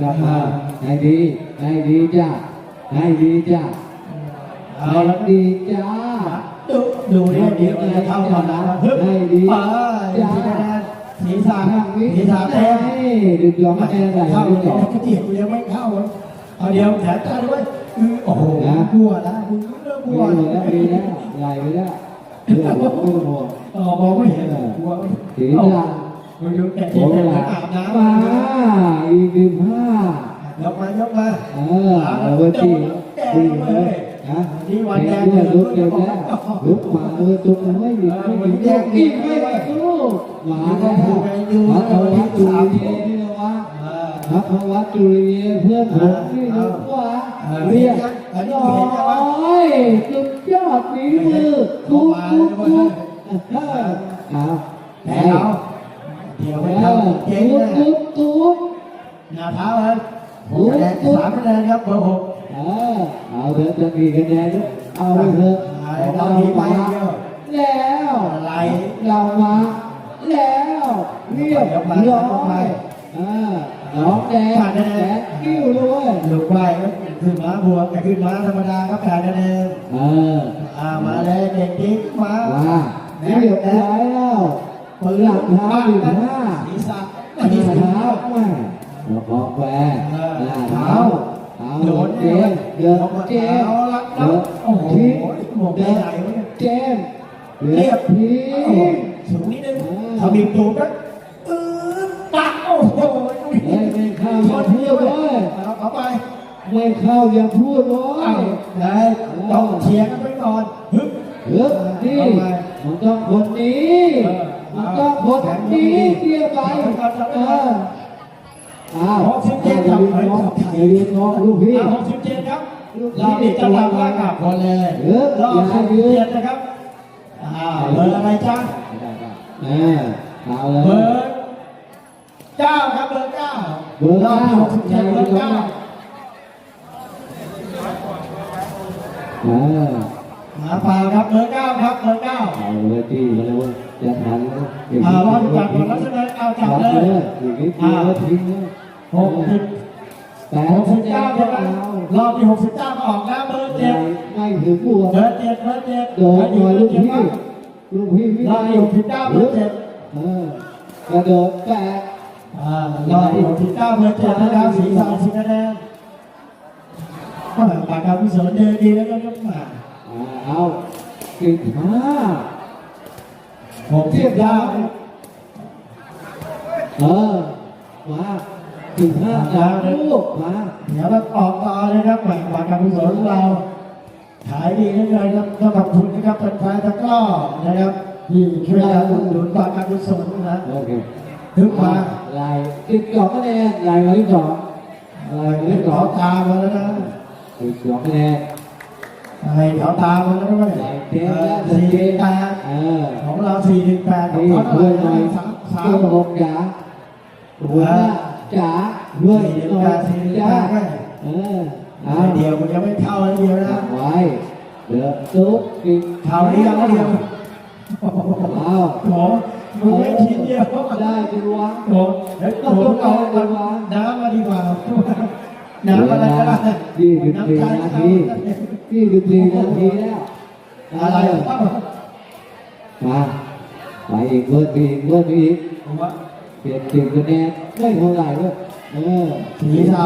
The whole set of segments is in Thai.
กลับมาให้ดีให้ดีจ้าให้ดีจ้าเอาให้ละดีจ้าดูดูเนี่ยเดี๋ยวจะเข้าก่อนนะฮึบให้ดีเออสีคะแนนสีสามทางนี้สีสามเต็มดึงยอมแน่ไหลเข้าดึงต่ต่ออเจียบยังไม่เข้าเลยเอาเดียวแขนตาด้วยอือโอ้โหนะกลัวนะคุณเริ่มกลัมีวแล้วมีแล้วไหลไปแล้วเรื่องของเรื่องของเออมองไม่เห็นกลัวสีดามั นอยู่แต่โอ้ที่โหแต่อาบน้ำมาอีกหนึ่งห้ายกมายกมาเออเอาไว้ที่ดีเลยนะเห็นด้วยลุกเร็วแล้วลุกมาเออตรงนั้นไม่ดีไม่ดีแยกอีกไม่ดีลูกมาแล้วมาเอาวัตถุเรียนนี่นะวะเออพระพวัตจุลีเพื่อนผมนี่ดูว่าเรียกน้อยสุดยอดฝีมือทุกทุกทุกเอาแต่แล้ว เราเดี๋ยวเอไม่เข้าอเจ๊งทุกนะทุกทุกหน้าเท้าเลยหกคะแนนสามคะแนนครับเบอร์หกเออเอาเถอะจะมีคะแนนเอาไปเถอะเอามาแล้วอะไรเรามาแล้วเรียบร้อยเออน้องแดงแดงกิ้วเลยลูกไปครับขึ้นม้าบวกกับขึ้นม้าธรรมดาครับแพ้คะแนนเอออ่ามาเลยเด็กจิ๊กมาว่าเรียบร้อยแล้ว ปืนหลังเท้าอีกห้าศีรษะหน้าเท้าแม่หัวคอแฝงหน้าเท้าเอาโดนเจมเดือดเจมเอาละเดือดโอ้โหทิ้งหมเดือใหดญ่ๆวะเนี่ยเจมเดือดทิ้โอ้โหงสูงนิดนึงทำอีกตูดนะอือปักโอ้โหไม่เข้าอย่าพูดเลยเอาไปไม่เข้าอย่าพูดเลเอายได้ต้องเชียร์กันไปก่อนฮึบฮ้ยนี่มันต้องคนนี้ มันต้องคนนี้เทียบไปเอออ้าวอย่าลืมน้องอย่าลืมน้องลูกพี่อ่าหกสิบเจ็ดครับเรานี่จะทำว่ากับคนเลยเออรอบอย่าสิบยืนเจ็ดนะครับอ่าเบอร์อะไรจ๊ะเออเอาเลเบอยร์เก้าครับเบอร์เก้าเบอร์เก้าหกสิบเจ็ดเบอร์เก้าเออหมาป่าครับเบอร์เก้าครับเบอร์เก้าเอาเลยที่มาเลย จะทันแล้วอ่ารอจับก่อนแล้วใช่ไหมเอาจับเลยอีกนิดเดียวทิ้งเลยหกสิบแต่หกสิบเก้าเก้าก็ใช่ไหมเอารอบที่หกสิบเก้าก็ออกแล้วเบอร์เจ็ดไม่ถึงบวกเบอร์เจ็ดเบอร์เจ็ดโดนหน่อยลูกพี่ลูกพี่ไม่รอบที่หกสิบเก้าเบอร์เจ็ดเออกระโดดแปะอ่ารอบที่หกสิบเก้าเบอร์เจ็ดนะครับสีสามสิบคะแนนอ่าปากกาพิเศษเดินดีแล้วก็ยกมาเอาสิบห้าหก สิบเก้าเออมาสิบห้าดาวลูกมาเดี๋ยวเราออกต่อเลยครับปากกาพิเศษของเรา ขายดีเหลือเกินครับก็ขอบคุณนะครับแฟนๆตะกร้อนะครับที่ช่วยกันอุดหนุนปากการกุศลนะโอเคถึงมาลายติดกรอบคะแนนลายมาที่สองลายมาเล่ที่นสขอองตามมาแล้วนะติดกรอบคะแนน ให้เขาตามมาแล้วด้วยลายเจ๊และสี่เจ๊แปดเออของเราสี่ถึงแปดของนี่เขาเท่าเพื่อนไหหน่ร่อยสามสาเพื่อมนหกจ๋าหัวหน้าจ๋าเพื่อนสี่ถึงหน่อแปยดสี่ถึงจ๋าแปดเออเอาเดียวมันยังไม่เข้าเดียวนะไว้เดือดตุ๊กกินเข้านี้ยังเดียวเอาโหมึงไม่ทีเดียวได้ดีวะโหเฮ้ยโหเอาน้ำมาดีกว่าน้ำอะไรก็ได้ยี่สิบน้ำสี่ใจ นาทียี่สิบสี่นาทีแล้วอะไรมาไปอีกเพิ่มอีกเพิ่มอีกผมว่าเปลี่ยนสิบคะแนนไม่เท่าไหร่ด้วยเออสีเทา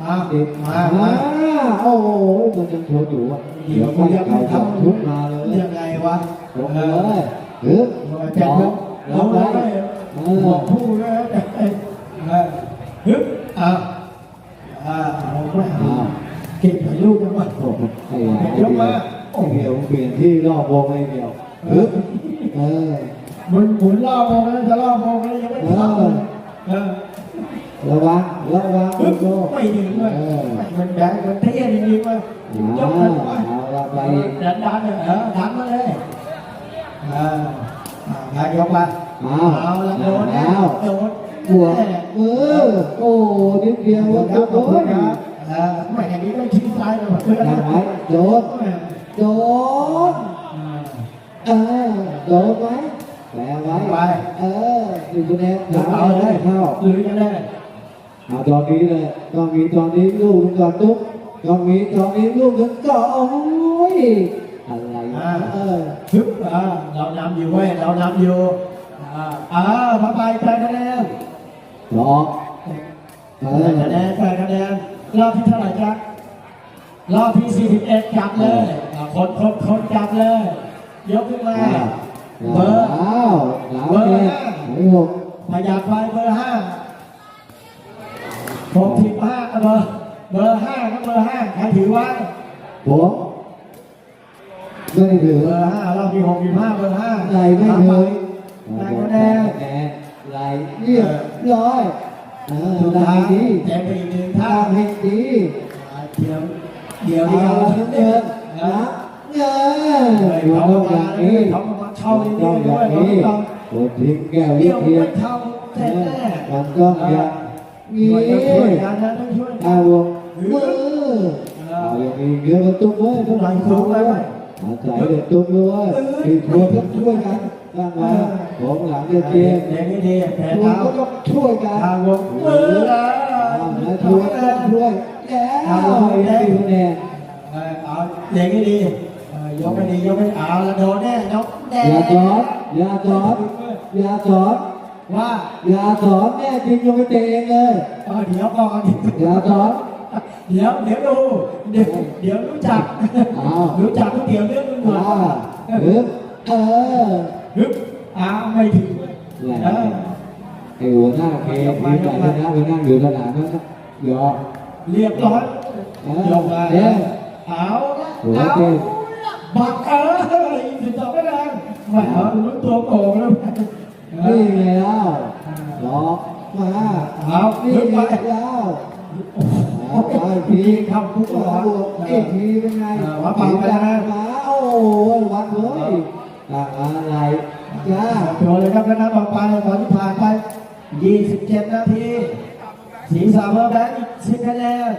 มาสิบมามามาโอ้โหมันยังโชว์อยู่อะเดี๋ยววกูก็ยังเขาไม่จะทำทุบมาเลยยังไงวะลงเลยฮึบแจ็คสองเราลงได้เอบอกผู้แล้วแต่ฮึบอะอ่าผมไม่ เก็บไปลูกจังหวะโอ้โหไอ้ไอ้เดียวไอ้เดียวเปลี่ยนที่รอบวงไอ้เดียวฮึบเออ หมุนหมุนล่อมองแล้วจะล่อมองแล้วยังไม่เข้าเออระวังระวังฮึบโอ้ไม่ถึงเลยมันแบงมันเท่จริงๆว่ะยกเอามันไป เอาละไปดันดันเลยเออดันมาเลยอ่าอ่ายกมาเอาเอาละโดนเอาโดนหัวมือโอ้นิดเดียวโดว่านคจะรับโดขอบคุณนครับ เออไม่อย่างนี้ไม่ทิ้งซ้ายเลยเพื่อนได้นะไหมโดนโดนเออโดนไหมแปลไว้เออหนึ่งคะแนนเดี๋ยวเอาเลยเข้าห รือจะได้เอาตอนนี้เลยต้องมีตอนนี้ลูกหนึงก่อนตุ๊กต้องมีตอนนี้ลูกหนึงก่อนโอ้ยอะไรอ่าเออฮึบอ่าเรานำอยู่เว้ยเรานำอยู่อ่าอ่ามาไปแปดคะแนนรอเอแปอดคะแนนแปดคะแนนรอบที่เท่าไหร่จ๊ะรอบที่ 41 จับเลยอ่าคนคนคนจับเลย ยกขึ้นมา เบอร์อ้าวหลังเนี่ยไอ้หกพยาไฟเบอร์ห้าผมสิบห้าเบอร์เบอร์ห้าก็เบอร์ห้าใครถือไว้ผมไม่ได้ถือเบอร์ห้ารอบที่หกสิบห้าเบอร์ห้าไหลไม่ทำถึไปงแปดคะแนนแนนไหลเรียบร้อย เออสุดได้ท้ายดีแจกไปอีกหนึ่งทาทางให้ดีเดี๋ยวเดี๋ยวเอาเดี๋ยวเงินเดี๋ยวนะเงินอยู่ต้องอย่างนี้เขามาเช่าต้องอด้ย่าวยงนี้ต้องกดทิ้งแก้วเดี๋วิยวเทียไม่นเช่าเสร็จแน่มันต้องอย่างนี้ ต้องช่วยกันนะต้องช่วยเอานวงมือเอาอย่างนี้เยอะตุ้มเว้ยต้องหลตุ้มเว้ยเอาใจเด็ดตุ้มด้วยอีกคนต้องช่วยกัน ตั้งมาผมหลังเด็ดเกมเดี๋ยวนี้ดีแผลทุกเท้าก็ต้องช่วยกันทางวงมือละนะช่วยต้องช่วยแล้วไอ้ที่แน่เอาเดี๋ยวนี้ดียกไม่ดียกไม่เอาละโดนแน่ยกแน่อย่าสอนอย่าสอนอย่าสอนว่าอย่าสอนแน่จริงยังไม่เตะเองเลยเดี๋ยวก่อนอย่าสอนเดี๋ยวเดี๋ยวดูเดี๋ยวเดี๋ยวรู้จักรู้จักก๋วยเตี๋ยวเรื่องมึงหมดอ่าฮึบเออ ฮึบอ้าวไม่ถึงแหละเออไอ้หัวหน้าเคมีแต่ชนะไปนั่งอยู่สนามนั้นยอมเรียบร้อยเออยกมาเอ๊ะเอาละหัวเอาเต้นบักเอออีกสิบสองคะแนนไม่เอาลุ้นตัวโกงแล้วนี่ไงเล่าหลอกมาเอานี่ขึ้นไงไปเล่าเอาไปพีทีทำทุกหัหัววบวกอีกทีเป็นไงว่าปังไปแล้วนะมาโอ้ยวัดเลยต่าง อะไรจ้าโชว์เลยครับคณะต่อไปตอนที่ผ่านไป 27 นาทีสีสามเบอร์แบงค์อีก10คะแนน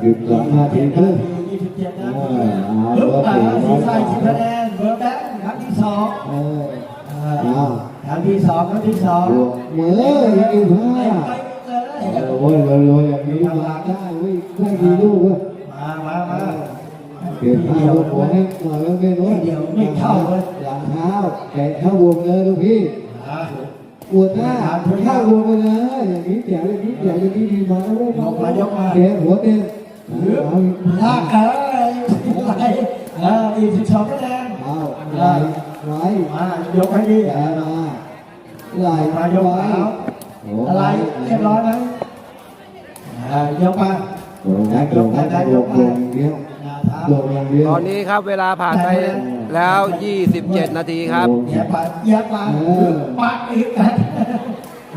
หยุดสองนาทีครึ่ง27นาเอทีอเอาปึ๊บเบอร์อ่าสี่สีใส่10คะแนนเบอร์แบงค์ครั้งที่สองเอออ่าเอาครั้งที่สองครั้งที่สองบวกมือยังอีกห้าไปเลยโอ้ยรวยๆอย่างนี้มาได้เว้ยได้ดีลูกเว้ยมามามา เก็บผ้าบนหัวให้หน่อยแล้วไม่รู้าเลยหลังเท้าแกะเข้าวงเลยลูกพี่ปวดหน้าเข้าวงไปเลยอย่างนี้แจ๋วอย่างนี้แจ๋วอย่างนี้ดีมาแล้วเว้ยเดี๋ยวหัวเต็มเอาลากเอ้ยไหลเอออีก12คะแนนเอาไหลไหลมายกให้ดีแกมาไหลมายกไหลเท้าอะไรเรียบร้อยไหมอ่ายกมาโอ้ยนะโดนนะโดนโดนเดียวหน้าเท้าโดนอย่างเดียวตอนนี้ครับเวลาผ่านไปแล้ว 27 นาทีครับเหยียบไปเหยียบมาปักอีกนะ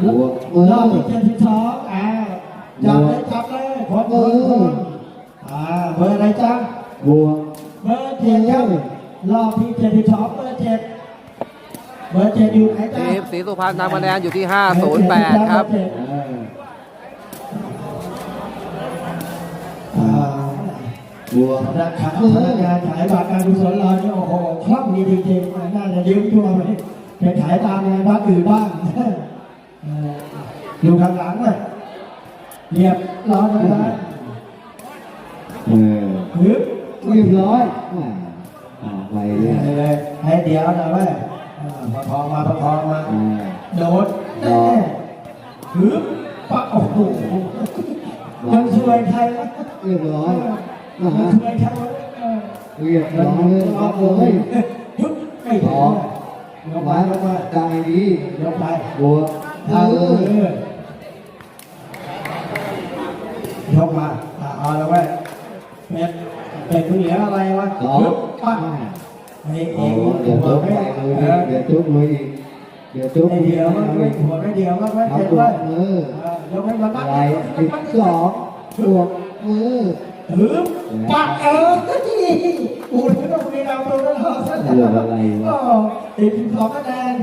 บวกมือรอบที่เจ็ดที่สองอ่าจับเลยจับเลยพอมืออ่าเบอร์อะไรจ๊ะบวกเบอร์เจ็ดครับรอบที่เจ็ดที่สองเบอร์เจ็ดเบอร์เจ็ดอยู่ไหนจ๊ะทีมสีสุพรรณนำคะแนนอยู่ที่ 508 ครับ บวกราคาพนักงานขายบัตรการกุศลเราเนี่ยโอ้โหคล่องดีจริงๆน่าจะยืมตัวไปไปขายตามงานวัดอื่นบ้างเอออยู่ข้างหลังเลยเรียบร้อยนะเออหรือเรียบร้อยอ่าอ่าไปเรื่อยเลยให้เดี๋ยวนะเว้ยเออประคองมาประคองมาอ่าโดดแน่หรือปะโอ้โหยังช่วยใครวะเรียบร้อย นะยังฮะช่วยครวะเออเรียบร้อยเลยครับเลยยุบไม่พอองยกไปมายกไปกายดียกไปบวกเอาเออออยกมาอะเอาแล้วเว้ยเป็ดเป็ดคุณเหลืออะไรวะสองยุบปะอ่าเอ้ยโอ้เอ้ยเดี๋ยวทุบไปเลยเดี๋ยวทุบเลยอีกเดี๋ยวทุบไอเดียวมันไม่หัวไม่เดียวมันไม่เจ็บบวเว้กยมืออยกให้มันนัอะไรสิบสองบวกมือ หือปะเออกูถึงต้องมีดาวตัวนั้นเหรอเรื่องอะไรวะก็ติดสองคะแนน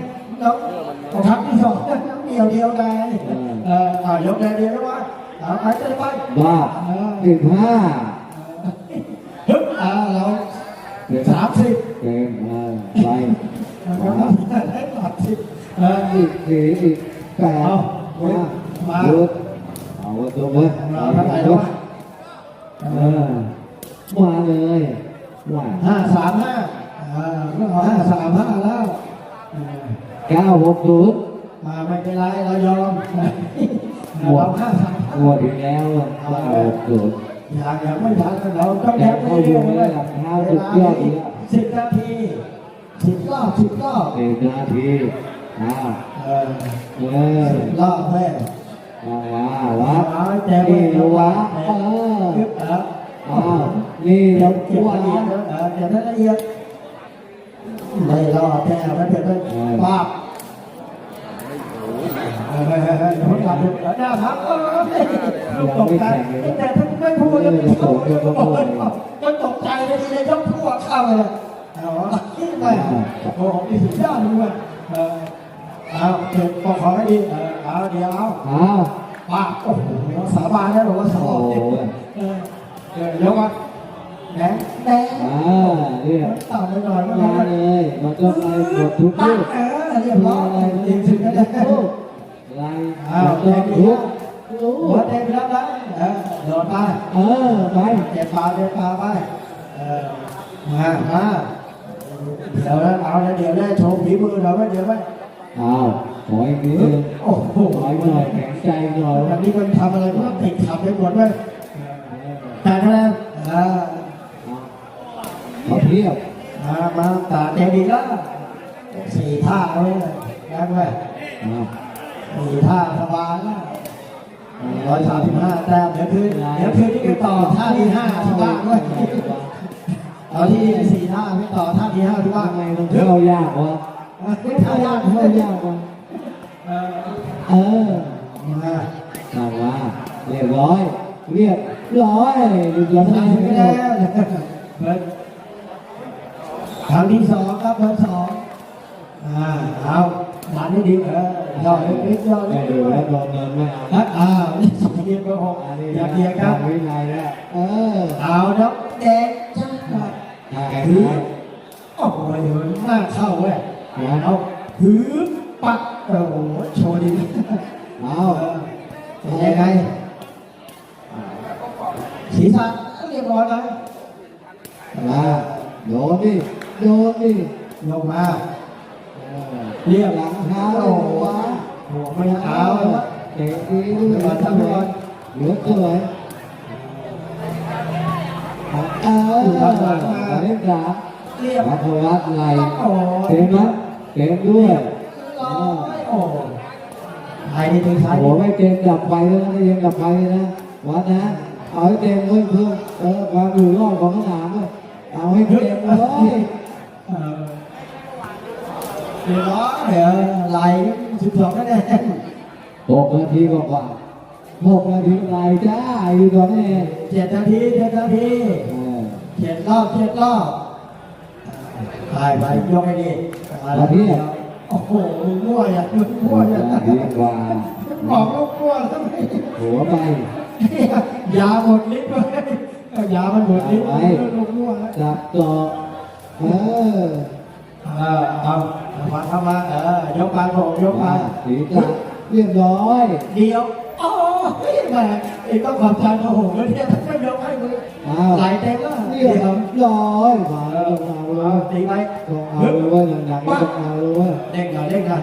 น้องของทัพที่สองน้องเดียวเดียวกันเอออ่ายกแนนเดียวแล้ววะเอาไปจะไปบ้าสิบห้าฮึบอ่าเราสามสิบเกมอ่าไปเราได้สามสิบเอออีกสี่อีกแปดเอามามาหยุดเอาไว้ตรงเลยเราเท่าไหร่แล้ววะ เออมาเลยว่าห้าสามห้าอ่าก็เอาห้าสามห้าแล้วเออเก้าหกศูนย์มาไม่เป็นไรเรายอมเราห้าสามงวดที่แล้วเก้าหกศูนย์อย่างอย่างไม่ทันเราต้องแต่เขาอยู่ในระดับเท้าสุดยอดอีกแล้วสิบนาทีสิบรอบสิบรอบหนึ่งนาทีอ้าวเออเออสิบรอบแม่เอา ว่าวัดเอาแต่นี่ไม่ละวะเอเอออเอออ้าวนี่ละเก็บวะละเอียดเออเก็บละเอียดไม่รอดแค่ไม่เป็นไรปากเออเออเออเออเดี๋ยวผมกลับดูเออหน้าพักเออตกใจแต่ถ้าไม่พูดแล้วมันตกมันตกใจเลยทีเลยยกพวกเข้าเลยเอาที่ไปโอ้โหนี่สุดยอดเลย เออเอาเก็บปกของให้ดีเออเอาเดี๋ยวเอาอ้าว ป้าโอ้โหสาบานนะบอกว่าสาบานเออเออแล้วว่าแหนแหนอ่าเรียกต่ำไปหน่อยก็มาได้เลยมาจบในหมดทุกป้าลูกเออเรียบร้อยจริงถึงทุได้กลูกไล่มาจบทุกลูหัวกเต็มแล้วนะเออโดนไปเออไปเจ็บปากเจ็บปากไปเออมามาเดี๋ยวนะเอาละเดี๋ยวได้โชว์ฝีมือเราไหมเดี๋ยวไหม อ้าวขออีกนิดนึงโอ้โหขออีกหน่อยแข็งใจหน่อยวันนี้มันทำอะไรมันติดขับไปหมดเลยแต่คะแนนอ่าเขาเทียบมามาตาเจดีแล้วสี่ท่าเลยนะเว้ยอ้าวสี่ท่าสบายแล้วร้อยสามสิบห้าแต้มเดี๋ยวคืนเดี๋ยวคืนนี้ไปต่อท่าที่ห้าที่บ้านเว้ยเอาที่สี่ท่าไม่ต่อท่าที่ห้าที่บ้านทำไมมันเข้ายากวะ ไม่ท่ายากเข้ายากวะเออมาตามมาเรียบร้อย เรียบร้อยเรียบร้อยทำไปแล้วเปิดครั้งที่สองครับเบอร์สองอ่าเอาหลานนี่ดีเออย่อเล็กๆย่อไม่เล็กดูๆแล้วโดนเงินไม่เอาอ่าเดียบร์หกอันนี้อย่าเดียครับวินัยแล้วเออเอาน้ำแดงจ้าอ่าถือโอ้โหเยวหน้าเข้าเว้ย เอาถือปักโอ้โหโชว์ดีเอาเป็นยังไงศีรษะเรียบร้อยแล้วมาโดนดิโดนดิลงมา เออเรียบหลังเท้าโอ้เลยโหวะหัวไม่เอาแล้วเตะดีด้วยเหลือสวยเหลือสวยเออเล่นสามเรียบวัฒวัฒน์ไหลโอ้เต็มนะเต็มด้วยร้อยโอ้ไอ้นี่ถึงท้ายโอ้โหไม่เต็มดับไฟแล้วนะไม่เต็มดับไฟเลยนะวัดนะเอาให้เต็มเพิ่มเพิ่มเออความอยู่รอดของสนามเลยเอาให้เต็มเลยเออเรียบร้อยเออไหลสิบสองคะแนนหกนาทีกว่าหกนาทีไหลจ้าอยู่ตรงนี้เจ็ดนาทีเจ็ดนาทีเออเจ็ดรอบเจ็ดรอบ ไปไปยกให้ดีมาแล้วโอ้โหมึงมั่วอย่ามึงหมั่วกอย่านาทีกว่าบอกลูกมั่วแล้วไมหัวไปยาหมดฤทธิ์เลยยามันหมดฤทธิ์ลูกมั่วแล้วจับต่อเออเออเอามาเข้ามาเออยกไปผมยกไปมาสีจับเรียบร้อยเดียวโอ้ยแหมไอ้ต้องขอบใจโอ้โหแล้วเนี่ยไม่ยกให้มึง อ้าวไหลเต็มแล้วเรีเดียยวบร้อยมาแล้วต้องเอาเลเอายตีไปต้องเอาเลยเว้ยหลังๆต้องเอาเลยเว้ยเด้งหน่อยเด้งหน่อย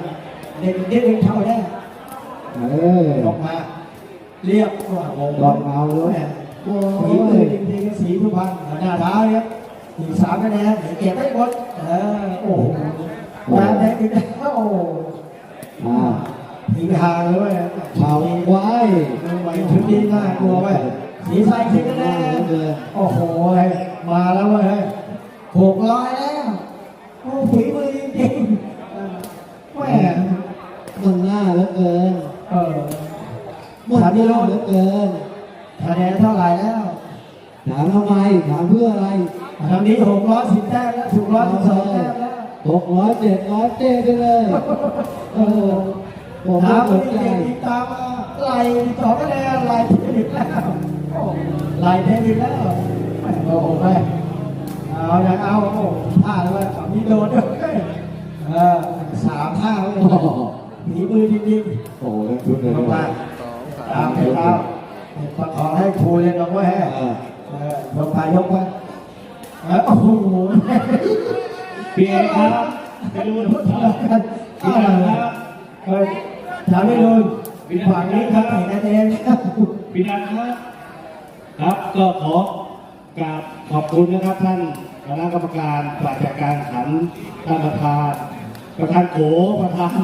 เด้งนิดนึงเท่าแน่เออยกมา เรียบว่าโอ้โหต้องเอาเลยโอ้สีมืยอจริงๆสีผู้พันหน้าเท้าเนี่ยอีกสามคะแนนเก็บได้หมดเออโอ้โหมาแดงอีกแล้วโอ้โหอ่าทิ้งห่างเลยเว้ยเอาไว้ไปถึงดีน่ากลัวเว้ย สีใสขึ้นคะแนนโอ้โห มาแล้วเว้ยหกร้อยแล้ว โอ้ฝีมือจริงๆแหม่มันง่ายเหลือเกิน เออมันง่ายเหลือเกินคะแนนเท่าไหร่แล้ว ถามทำไม ถามเพื่ออะไรตอนนี้หกร้อยสิบแต้มแล้วถูกร้อยสิบสองแต้มแล้วหกร้อยเจ็ดร้อยเต้ไปเลย เออผมไม่ถามสว่านใจเด็กติดตามมาไล่สองคะแนนไล่เทนิสแล้ว โอ้ไล่เทนิสแล้วโอ้โหแม่เอาอย่างเอาโอ้ท่าเลยฝั่งนี้โดนด้วยเออสามท่าเลยหฝีมือจริงๆโอ้โหทั้งชุดเลยๆนะมากต่อตามให้ตาประคองให้ครูเลยน้องไว้ให้เออยกไปยกไปโอ้โหพี่เอครับไปดูทุกท่านเอาละเออถามไม่โดูฝั่งนี้ครับเห็นนั่นเองครับพี่นันครับ ครับก็ขอกราบขอบคุณนะครับท่านคณะกรรมการฝ่ายจัดการขันท่านประธานประธานโขประธาน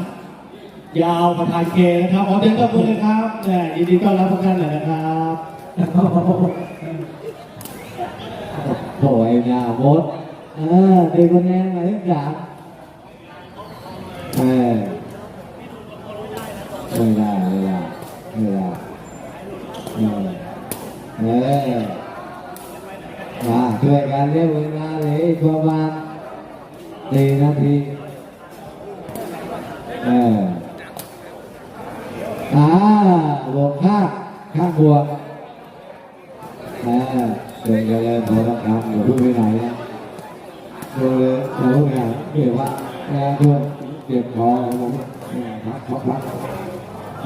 ยาวประธานเกนะครับขอเชิญขอบคุณนะครับเนี่ยยินดีต้อนรับทุกท่านเลยนะครับโถ่ไอ้หน้ามดเออเป็นคนแน่ไหมสามเออไม่ได้ไม่ได้ไม่ได้เออเออมา กันเรียกเวลาเลยอีกประมาณสี่นาทีเอออ่าบวกข้าข้างบวกอ่าเดินกันเลยพอต้องทำอย่าพิ่งไปไหนนะดินเลยอย่าเพิ่งไปไหนเดี๋ยวว่าแรงเพื่อนเจ็บคอของผมพักพักพัก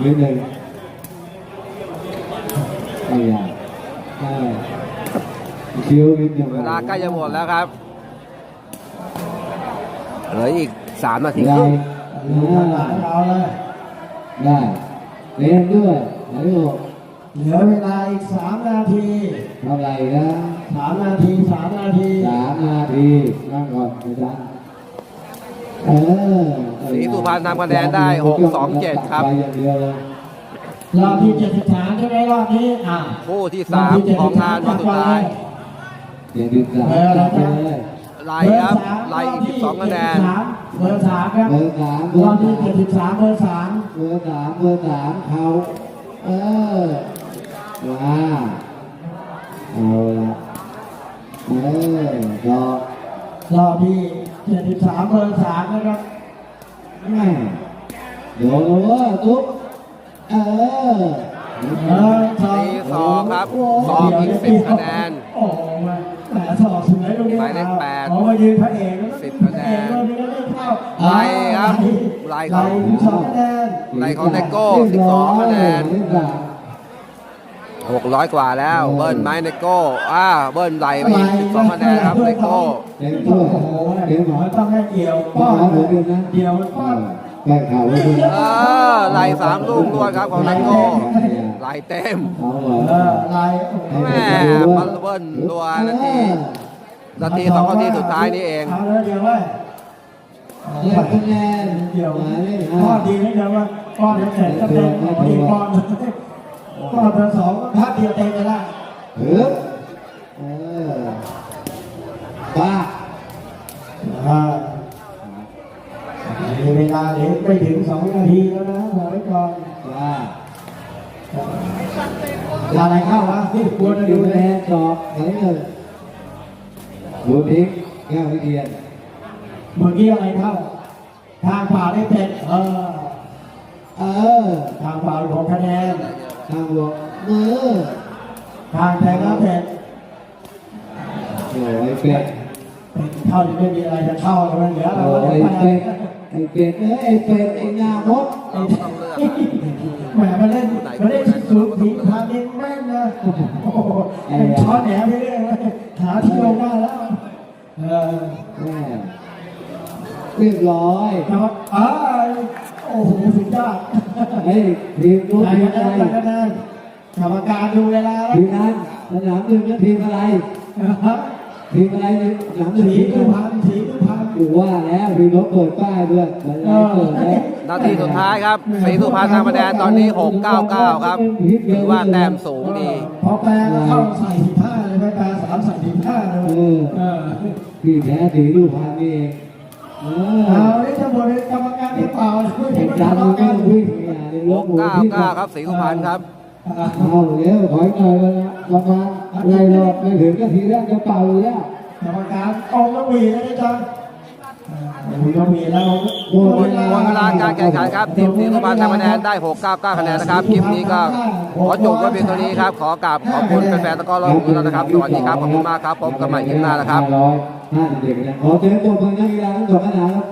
นิดหนึ่งไม่อยากอ่า คิ้วนิดหนึ่งเวลาใกล้จะหมดแล้วครับ เหลืออีก3นาทีคได้รึ่งดูทางหลังเราเลยได้เรียนด้วยไหนบอกเหลือเวลาอีกสามนาทีเท่าไหร่นะสามนาทีสามนาทีสามนาทีนั่งก่อนอาจารย์เออศรีสุพรรณทำคะแนนได้627ครับไปอย่างเดียวเลยรอบที่เจ็ดสิบสามใช่ไหมรอบนี้อะคู่ที่3ของงานวันสุดท้าย เดี๋ยวดึงสามไปเลยไล่ครับไล่อีก12คะแนนเบอร์สามครับเบอร์สามเบรออบร์ที่สามเจ็ดสิบสามเบอร์สามเบอร์สามเบอร์สามเขาเออมาเอาละเออดอกรอบที่เจ็ดสิบสามเบอร์สามนะครับแม่โดนเลยเว่าตุ๊บเออเออสองตีสองครับสองอีก10คะแนนโอ้โห แหมสองสวยตรงนี้หมายเลขแปดอ๋อมายืนพระเอกสิบคะแนนพระเอกเราไม่ได้เข้าไล่ครับไล่ไล่ของถึงสองคะแนนไล่ของเนโก้12คะแนนเรียบร้อย600กว่าแล้ว เบิ้ลไม้เนโก้อ่าเบิ้ลไหลไปอีก12คะแนนครับเนโก้เต็มโอ้ถ้วยโหเต็มหมอมันต้องให้เกี่ยวป้ป้ออนนเหมือนเดิมนะเกี่ยวป้อนแก้ข่าวไว้ด้วยนะเออไหลสามลูกรวดครับของเนโก้ไหลเต็มเอาเหรอเออไล่แม่บัลเบิ้ลรัวนาทีนาทีสองนาทีสุดท้ายนี่เองเอาเลยเดี๋ยวไว้เจ็ดคะแนนเดี๋ยวข้อนดีนะเดี๋ยวว่าป้อนเสร็จก็เต็มดีป้อนป้อนเบอร์สองพักเดียวเต็มไปละเออเออป้าอ่าเวลาเหลือไม่ถึงสองนาทีแล้วนะบอกไว้ก่อนป้า อะไรเข้าวะที่ควรจะดูดูแลแลจอบไหนเลยดูพริกแก้ววิเทียนเมื่อกี้อะไรเข้า ทางฝ่าได้เป็นเออ เออ ทางฝ่าของคะแนน ทางบอกมือทางแทงแล้วเป็นโอ้ยเป็ดเข้าที่ไม่มีอะไรจะเข้าแล้วมันเหลือเราโอ้ก็ยได้ไปเป็ดไอ้เป็ดเอ้ยไอ้เป็ดไอ้หน้ามดต้องต้องเลือกครับแหม ช้อนแหนไปเรื่อยหาที่ลงได้แล้วเออเรียบร้อยครับอ้าโอ้โหสุดยอดเฮ้ยทีมนู้ทีมอะไรนได้คะแนกรรมการดูเวลาแล้วทีมนั้นสนามหนึ่งก็ทีมอะไร ทีมอะไรสนามหนึ่งสีทีมทุอะไรพันสีทุพันกูว่าแล้วมีรถเปิดป้ายด้วยมันไล่เปิดแล้วนาทีสุดท้ายครับศรีสุพรรณทำคะแนนตอนนี้ 699 ครับถือว่าแต้มสูงดีพอแปลก็เข้าใส่สิบห้าเลยไหมแปลสามใส่สิบห้าเลยเออเออที่แท้สีรูปพันนี่เองเออเอาได้จะหมดเลยกรรมการจะเป่าเลยไม่ไอ้ถึงจันมันก็วิ่งอย่างในรถหมูที่699ครับศรีสุพรรณครับ เอาเดี๋ยวถอยหน่อยเลยนะประมาณไรหรอกไม่ถึงก็ทีแรกจะเป่าอยู่แล้วกรรมการองค์นวีนะจ๊ะองค์นวีแล้วหมดเวลาหมดเวลาการแข่งขันครับทีมศรีสุพรรณทำคะแนนได้ 699 คะแนนนะครับคลิปนี้ก็ขอจบไว้เพียงเท่านี้ครับขอกราบขอบคุณแฟนๆตะก้อร้อยทุกท่านะครับสวัสดีครับขอบคุณมากครับพบกันใหม่คลิปหน้านะครับห้าร้อเคะแนนขอเชิญตัวคนนักกีฬาทั้งสองคณะครับ